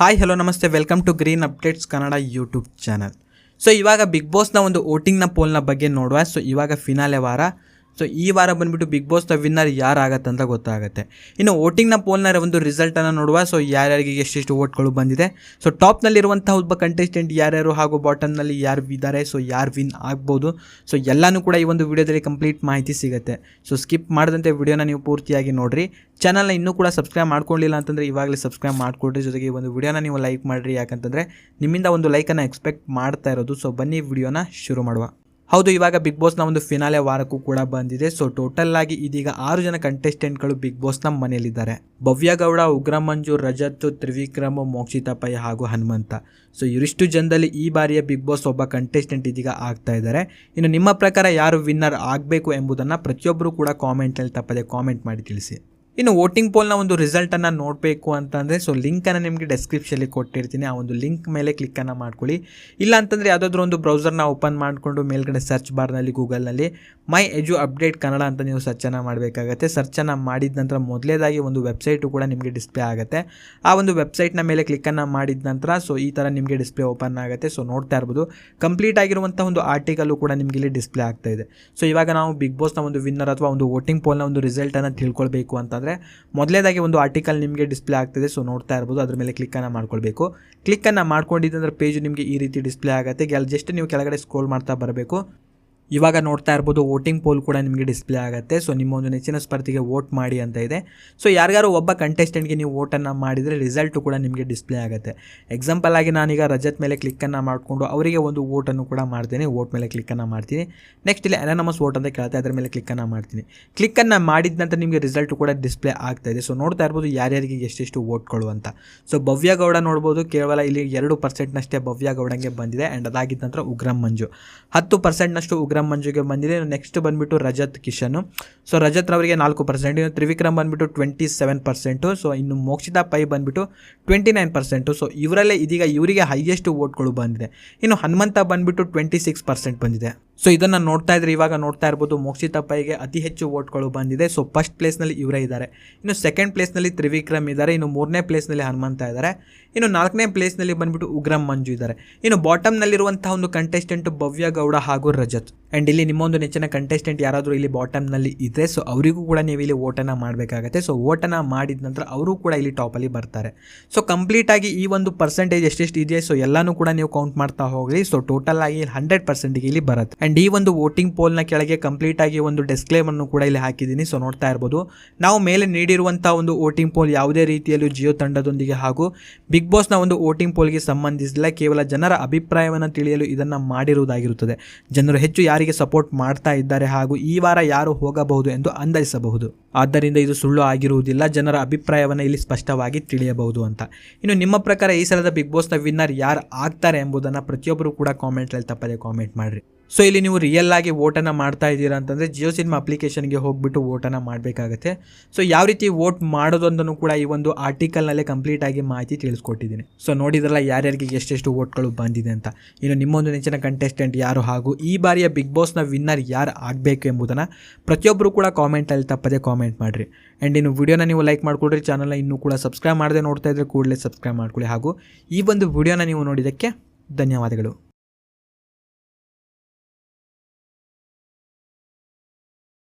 Hi hello ನಮಸ್ತೆ welcome to green updates Kannada YouTube channel so ಇವಾಗ big ಬಾಸ್ನ ಒಂದು ವೋಟಿಂಗ್ನ ಪೋಲ್ನ ಬಗ್ಗೆ ನೋಡುವ. ಸೊ ಇವಾಗ ಫಿನಾಲೆ ವಾರ. ಸೊ ಈ ವಾರ ಬಂದುಬಿಟ್ಟು ಬಿಗ್ ಬಾಸ್ ದ ವಿನ್ನರ್ ಯಾರಾಗತ್ತೆ ಅಂತ ಗೊತ್ತಾಗುತ್ತೆ. ಇನ್ನು ವೋಟಿಂಗ್ನ ಪೋಲ್ನ ಒಂದು ರಿಸಲ್ಟನ್ನು ನೋಡುವ. ಸೊ ಯಾರ್ಯಾರಿಗೆ ಎಷ್ಟೆಷ್ಟು ವೋಟ್ಗಳು ಬಂದಿದೆ. ಸೊ ಟಾಪ್ನಲ್ಲಿರುವಂಥ ಒಬ್ಬ ಕಂಟೆಸ್ಟೆಂಟ್ ಯಾರ್ಯಾರು ಹಾಗೂ ಬಾಟಮ್ನಲ್ಲಿ ಯಾರು ಇದ್ದಾರೆ. ಸೊ ಯಾರು ವಿನ್ ಆಗ್ಬೋದು. ಸೊ ಎಲ್ಲನೂ ಕೂಡ ಈ ಒಂದು ವಿಡಿಯೋದಲ್ಲಿ ಕಂಪ್ಲೀಟ್ ಮಾಹಿತಿ ಸಿಗುತ್ತೆ. ಸೊ ಸ್ಕಿಪ್ ಮಾಡದಂತೆ ವಿಡಿಯೋನ ನೀವು ಪೂರ್ತಿಯಾಗಿ ನೋಡಿರಿ. ಚಾನಲ್ನ ಇನ್ನೂ ಕೂಡ ಸಬ್ಸ್ಕ್ರೈಬ್ ಮಾಡ್ಕೊಳ್ಳಿಲ್ಲ ಅಂತಂದರೆ ಇವಾಗಲೇ ಸಬ್ಸ್ಕ್ರೈಬ್ ಮಾಡಿಕೊಡ್ರಿ. ಜೊತೆಗೆ ಈ ಒಂದು ವಿಡಿಯೋನ ನೀವು ಲೈಕ್ ಮಾಡಿರಿ. ಯಾಕಂತಂದರೆ ನಿಮ್ಮಿಂದ ಒಂದು ಲೈಕನ್ನು ಎಕ್ಸ್ಪೆಕ್ಟ್ ಮಾಡ್ತಾ ಇರೋದು. ಸೊ ಬನ್ನಿ ವಿಡಿಯೋನ ಶುರು ಮಾಡುವ. ಹೌದು, ಇವಾಗ ಬಿಗ್ ಬಾಸ್ನ ಒಂದು ಫಿನಾಲೆ ವಾರಕ್ಕೂ ಕೂಡ ಬಂದಿದೆ. ಸೊ ಟೋಟಲ್ ಆಗಿ ಇದೀಗ ಆರು ಜನ ಕಂಟೆಸ್ಟೆಂಟ್ಗಳು ಬಿಗ್ ಬಾಸ್ನ ಮನೆಯಲ್ಲಿದ್ದಾರೆ. ಭವ್ಯ ಗೌಡ, ಉಗ್ರ ಮಂಜು, ರಜತ್, ತ್ರಿವಿಕ್ರಮ ಮೋಕ್ಷಿತಾ ಪೈ ಹಾಗೂ ಹನುಮಂತ. ಸೊ ಇವರಿಷ್ಟು ಜನದಲ್ಲಿ ಈ ಬಾರಿಯ ಬಿಗ್ ಬಾಸ್ ಒಬ್ಬ ಕಂಟೆಸ್ಟೆಂಟ್ ಇದೀಗ ಆಗ್ತಾ ಇದ್ದಾರೆ. ಇನ್ನು ನಿಮ್ಮ ಪ್ರಕಾರ ಯಾರು ವಿನ್ನರ್ ಆಗಬೇಕು ಎಂಬುದನ್ನು ಪ್ರತಿಯೊಬ್ಬರು ಕೂಡ ಕಾಮೆಂಟ್ನಲ್ಲಿ ತಪ್ಪದೆ ಕಾಮೆಂಟ್ ಮಾಡಿ ತಿಳಿಸಿ. ಇನ್ನು ವೋಟಿಂಗ್ ಪೋಲ್ನ ಒಂದು ರಿಸಲ್ಟನ್ನು ನೋಡಬೇಕು ಅಂತಂದರೆ ಸೊ ಲಿಂಕನ್ನು ನಿಮಗೆ ಡೆಸ್ಕ್ರಿಪ್ಷನಲ್ಲಿ ಕೊಟ್ಟಿರ್ತೀನಿ. ಆ ಒಂದು ಲಿಂಕ್ ಮೇಲೆ ಕ್ಲಿಕ್ಕನ್ನು ಮಾಡ್ಕೊಳ್ಳಿ. ಇಲ್ಲ ಅಂತಂದರೆ ಯಾವುದಾದ್ರೂ ಒಂದು ಬ್ರೌಸರ್ನ ಓಪನ್ ಮಾಡಿಕೊಂಡು ಮೇಲ್ಗಡೆ ಸರ್ಚ್ ಬಾರ್ನಲ್ಲಿ ಗೂಗಲ್ನಲ್ಲಿ ಮೈ ಎಜು ಅಪ್ಡೇಟ್ ಕನ್ನಡ ಅಂತ ನೀವು ಸರ್ಚನ್ನು ಮಾಡಬೇಕಾಗತ್ತೆ. ಸರ್ಚನ್ನು ಮಾಡಿದ ನಂತರ ಮೊದಲೇದಾಗಿ ಒಂದು ವೆಬ್ಸೈಟು ಕೂಡ ನಿಮಗೆ ಡಿಸ್ಪ್ಲೇ ಆಗುತ್ತೆ. ಆ ಒಂದು ವೆಬ್ಸೈಟ್ನ ಮೇಲೆ ಕ್ಲಿಕ್ಕನ್ನು ಮಾಡಿದ ನಂತರ ಸೊ ಈ ಥರ ನಿಮಗೆ ಡಿಸ್ಪ್ಲೇ ಓಪನ್ ಆಗುತ್ತೆ. ಸೊ ನೋಡ್ತಾ ಇರ್ಬೋದು. ಕಂಪ್ಲೀಟ್ ಆಗಿರುವಂಥ ಒಂದು ಆರ್ಟಿಕಲ್ಲು ಕೂಡ ನಿಮಗೆ ಇಲ್ಲಿ ಡಿಸ್ಪ್ಲೇ ಆಗ್ತಾ ಇದೆ. ಸೊ ಇವಾಗ ನಾವು ಬಿಗ್ ಬಾಸ್ನ ಒಂದು ವಿನ್ನರ್ ಅಥವಾ ಒಂದು ವೋಟಿಂಗ್ ಪೋಲ್ನ ಒಂದು ರಿಸಲ್ಟನ್ನು ತಿಳ್ಕೊಳ್ಬೇಕು ಅಂತಂದರೆ ಮೊದಲೇದಾಗಿ ಒಂದು ಆರ್ಟಿಕಲ್ ನಿಮಗೆ ಡಿಸ್ಪ್ಲೇ ಆಗ್ತಿದೆ ಸೊ ನೋಡ್ತಾ ಇರ್ಬೋದು. ಅದ್ರ ಮೇಲೆ ಕ್ಲಿಕ್ಕನ್ನು ಮಾಡ್ಕೊಳ್ಬೇಕು. ಕ್ಲಿಕ್ಕನ್ನು ಮಾಡ್ಕೊಂಡಿದ್ದಂದ್ರೆ ಪೇಜ್ ನಿಮಗೆ ಈ ರೀತಿ ಡಿಸ್ಪ್ಲೇ ಆಗುತ್ತೆ. ಜಸ್ಟ್ ನೀವು ಕೆಳಗಡೆ ಸ್ಕ್ರೋಲ್ ಮಾಡ್ತಾ ಬರಬೇಕು. ಇವಾಗ ನೋಡ್ತಾ ಇರ್ಬೋದು ವೋಟಿಂಗ್ ಪೋಲ್ ಕೂಡ ನಿಮಗೆ ಡಿಸ್ಪ್ಲೇ ಆಗುತ್ತೆ. ಸೊ ನಿಮ್ಮ ಒಂದು ನೆಚ್ಚಿನ ಸ್ಪರ್ಧಿಗೆ ವೋಟ್ ಮಾಡಿ ಅಂತ ಇದೆ. ಸೊ ಯಾರಿಗಾರು ಒಬ್ಬ ಕಂಟೆಸ್ಟೆಂಟ್ಗೆ ನೀವು ವೋಟನ್ನು ಮಾಡಿದರೆ ರಿಸಲ್ಟು ಕೂಡ ನಿಮಗೆ ಡಿಸ್ಪ್ಲೇ ಆಗುತ್ತೆ. ಎಕ್ಸಾಂಪಲ್ ಆಗಿ ನಾನೀಗ ರಜತ್ ಮೇಲೆ ಕ್ಲಿಕ್ಕನ್ನು ಮಾಡಿಕೊಂಡು ಅವರಿಗೆ ಒಂದು ವೋಟನ್ನು ಕೂಡ ಮಾಡ್ತೀನಿ. ವೋಟ್ ಮೇಲೆ ಕ್ಲಿಕ್ಕನ್ನು ಮಾಡ್ತೀನಿ. ನೆಕ್ಸ್ಟ್ ಇಲ್ಲಿ ಅನಾನಮಸ್ ವೋಟ್ ಅಂತ ಕೇಳ್ತಾ ಅದರ ಮೇಲೆ ಕ್ಲಿಕ್ಕನ್ನು ಮಾಡ್ತೀನಿ. ಕ್ಲಿಕ್ಕನ್ನು ಮಾಡಿದ ನಂತರ ನಿಮಗೆ ರಿಸಲ್ಟ್ ಕೂಡ ಡಿಸ್ಪ್ಲೇ ಆಗ್ತಾ ಇದೆ. ಸೊ ನೋಡ್ತಾ ಇರ್ಬೋದು ಯಾರ್ಯಾರಿಗೆ ಎಷ್ಟೆಷ್ಟು ವೋಟ್ಗಳು ಅಂತ. ಸೊ ಭವ್ಯ ಗೌಡ ನೋಡ್ಬೋದು. ಕೇವಲ ಇಲ್ಲಿ ಎರಡು ಪರ್ಸೆಂಟ್ನಷ್ಟೇ ಭವ್ಯ ಗೌಡಂಗೆ ಬಂದಿದೆ. ಆ್ಯಂಡ್ ಅದಾಗಿದ್ದ ನಂತರ ಉಗ್ರಂ ಮಂಜು. ಹತ್ತು ಪರ್ಸೆಂಟ್ನಷ್ಟು ಉಗ್ರಂ ಮಂಜುಗೆ ಬಂದಿದೆ. ನೆಕ್ಸ್ಟ್ ಬಂದುಬಿಟ್ಟು ರಜತ್ ಕಿಶನ್. ಸೊ ರಜತ್ ಅವರಿಗೆ ನಾಲ್ಕು ಪರ್ಸೆಂಟ್ ಇನ್ನು ತ್ರಿವಿಕ್ರಮ್ ಬಂದುಬಿಟ್ಟು ಟ್ವೆಂಟಿ ಸೆವೆನ್ ಪರ್ಸೆಂಟು ಸೊ ಇನ್ನು ಮೋಕ್ಷಿತಾ ಪೈ ಬಂದುಬಿಟ್ಟು ಟ್ವೆಂಟಿ ನೈನ್ ಪರ್ಸೆಂಟು ಸೊ ಇವರಲ್ಲೇ ಇದೀಗ ಇವರಿಗೆ ಹೈಯೆಸ್ಟ್ ವೋಟ್ಗಳು ಬಂದಿದೆ. ಇನ್ನು ಹನುಮಂತ ಬಂದುಬಿಟ್ಟು ಟ್ವೆಂಟಿ ಸಿಕ್ಸ್ ಪರ್ಸೆಂಟ್ ಬಂದಿದೆ. ಸೊ ಇದನ್ನು ನೋಡ್ತಾ ಇದ್ರೆ ಇವಾಗ ನೋಡ್ತಾ ಇರ್ಬೋದು ಮೋಕ್ಷಿತಾ ಪೈಗೆ ಅತಿ ಹೆಚ್ಚು ವೋಟ್ಗಳು ಬಂದಿದೆ. ಸೊ ಫಸ್ಟ್ ಪ್ಲೇಸ್ನಲ್ಲಿ ಇವರೇ ಇದ್ದಾರೆ. ಇನ್ನು ಸೆಕೆಂಡ್ ಪ್ಲೇಸ್ನಲ್ಲಿ ತ್ರಿವಿಕ್ರಮ್ ಇದ್ದಾರೆ. ಇನ್ನು ಮೂರನೇ ಪ್ಲೇಸ್ನಲ್ಲಿ ಹನುಮಂತ ಇದ್ದಾರೆ. ಇನ್ನು ನಾಲ್ಕನೇ ಪ್ಲೇಸ್ನಲ್ಲಿ ಬಂದ್ಬಿಟ್ಟು ಉಗ್ರಂ ಮಂಜು ಇದ್ದಾರೆ. ಇನ್ನು ಬಾಟಮ್ನಲ್ಲಿರುವಂತಹ ಒಂದು ಕಂಟೆಸ್ಟೆಂಟ್ ಭವ್ಯ ಗೌಡ ಹಾಗೂ ರಜತ್. ಆ್ಯಂಡ್ ಇಲ್ಲಿ ನಿಮ್ಮೊಂದು ನೆಚ್ಚಿನ ಕಂಟೆಸ್ಟೆಂಟ್ ಯಾರಾದರೂ ಇಲ್ಲಿ ಬಾಟಮ್ನಲ್ಲಿ ಇದ್ದರೆ ಸೊ ಅವರಿಗೂ ಕೂಡ ನೀವು ಇಲ್ಲಿ ಓಟನ್ನು ಮಾಡಬೇಕಾಗತ್ತೆ. ಸೊ ಓಟನ ಮಾಡಿದ ನಂತರ ಅವರು ಕೂಡ ಇಲ್ಲಿ ಟಾಪಲ್ಲಿ ಬರ್ತಾರೆ. ಸೊ ಕಂಪ್ಲೀಟಾಗಿ ಈ ಒಂದು ಪರ್ಸೆಂಟೇಜ್ ಎಷ್ಟೆಷ್ಟು ಇದೆಯಾ ಸೊ ಎಲ್ಲನೂ ಕೂಡ ನೀವು ಕೌಂಟ್ ಮಾಡ್ತಾ ಹೋಗಲಿ ಸೊ ಟೋಟಲ್ ಆಗಿ ಹಂಡ್ರೆಡ್ ಪರ್ಸೆಂಟಿಗೆ ಇಲ್ಲಿ ಬರುತ್ತೆ. ಆ್ಯಂಡ್ ಈ ಒಂದು ವೋಟಿಂಗ್ ಪೋಲ್ನ ಕೆಳಗೆ ಕಂಪ್ಲೀಟ್ ಆಗಿ ಒಂದು ಡಿಸ್ಕ್ಲೇಮನ್ನು ಕೂಡ ಇಲ್ಲಿ ಹಾಕಿದ್ದೀನಿ. ಸೊ ನೋಡ್ತಾ ಇರ್ಬೋದು. ನಾವು ಮೇಲೆ ನೀಡಿರುವಂಥ ಒಂದು ವೋಟಿಂಗ್ ಪೋಲ್ ಯಾವುದೇ ರೀತಿಯಲ್ಲೂ ಜಿಯೋ ತಂಡದೊಂದಿಗೆ ಹಾಗೂ ಬಿಗ್ ಬಾಸ್ನ ಒಂದು ವೋಟಿಂಗ್ ಪೋಲ್ಗೆ ಸಂಬಂಧಿಸಿಲ್ಲ. ಕೇವಲ ಜನರ ಅಭಿಪ್ರಾಯವನ್ನು ತಿಳಿಯಲು ಇದನ್ನು ಮಾಡಿರುವುದಾಗಿರುತ್ತದೆ. ಜನರು ಹೆಚ್ಚು ಯಾರಿಗೆ ಸಪೋರ್ಟ್ ಮಾಡ್ತಾ ಇದ್ದಾರೆ ಹಾಗೂ ಈ ವಾರ ಯಾರು ಹೋಗಬಹುದು ಎಂದು ಅಂದಾಜಿಸಬಹುದು. ಆದ್ದರಿಂದ ಇದು ಸುಳ್ಳು ಆಗಿರುವುದಿಲ್ಲ. ಜನರ ಅಭಿಪ್ರಾಯವನ್ನು ಇಲ್ಲಿ ಸ್ಪಷ್ಟವಾಗಿ ತಿಳಿಯಬಹುದು ಅಂತ. ಇನ್ನು ನಿಮ್ಮ ಪ್ರಕಾರ ಈ ಸಲದ ಬಿಗ್ ಬಾಸ್ನ ವಿನ್ನರ್ ಯಾರು ಆಗ್ತಾರೆ ಎಂಬುದನ್ನು ಪ್ರತಿಯೊಬ್ಬರು ಕೂಡ ಕಾಮೆಂಟಲ್ಲಿ ತಪ್ಪದೆ ಕಾಮೆಂಟ್ ಮಾಡಿರಿ. ಸೊ ಇಲ್ಲಿ ನೀವು ರಿಯಲ್ ಆಗಿ ವೋಟನ್ನು ಮಾಡ್ತಾ ಇದ್ದೀರಾ ಅಂತಂದರೆ ಜಿಯೋ ಸಿನಿಮಾ ಅಪ್ಲಿಕೇಶನ್ಗೆ ಹೋಗ್ಬಿಟ್ಟು ವೋಟನ್ನು ಮಾಡಬೇಕಾಗತ್ತೆ. ಸೊ ಯಾವ ರೀತಿ ವೋಟ್ ಮಾಡೋದೊಂದನ್ನು ಕೂಡ ಈ ಒಂದು ಆರ್ಟಿಕಲ್ನಲ್ಲೇ ಕಂಪ್ಲೀಟ್ ಆಗಿ ಮಾಹಿತಿ ತಿಳಿಸ್ಕೊಟ್ಟಿದ್ದೀನಿ. ಸೊ ನೋಡಿದ್ರಲ್ಲ ಯಾರ್ಯಾರಿಗೆ ಎಷ್ಟೆಷ್ಟು ವೋಟ್ಗಳು ಬಂದಿದೆ ಅಂತ. ಇನ್ನು ನಿಮ್ಮೊಂದು ನೆಚ್ಚಿನ ಕಂಟೆಸ್ಟೆಂಟ್ ಯಾರು ಹಾಗೂ ಈ ಬಾರಿಯ ಬಿಗ್ ಬಾಸ್ನ ವಿನ್ನರ್ ಯಾರು ಆಗಬೇಕು ಎಂಬುದನ್ನು ಪ್ರತಿಯೊಬ್ಬರು ಕೂಡ ಕಾಮೆಂಟಲ್ಲಿ ತಪ್ಪದೆ ಕಾಮೆಂಟ್ ಮಾಡಿರಿ. ಆ್ಯಂಡ್ ಇನ್ನು ವಿಡಿಯೋನ ನೀವು ಲೈಕ್ ಮಾಡಿಕೊಡ್ರಿ ಚಾನಲ್ನ ಇನ್ನೂ ಕೂಡ ಸಬ್ಸ್ಕ್ರೈಬ್ ಮಾಡದೆ ನೋಡ್ತಾ ಇದ್ದರೆ ಕೂಡಲೇ ಸಬ್ಸ್ಕ್ರೈಬ್ ಮಾಡ್ಕೊಳ್ಳಿ ಹಾಗೂ ಈ ಒಂದು ವಿಡಿಯೋನ ನೀವು ನೋಡಿದ್ದಕ್ಕೆ ಧನ್ಯವಾದಗಳು.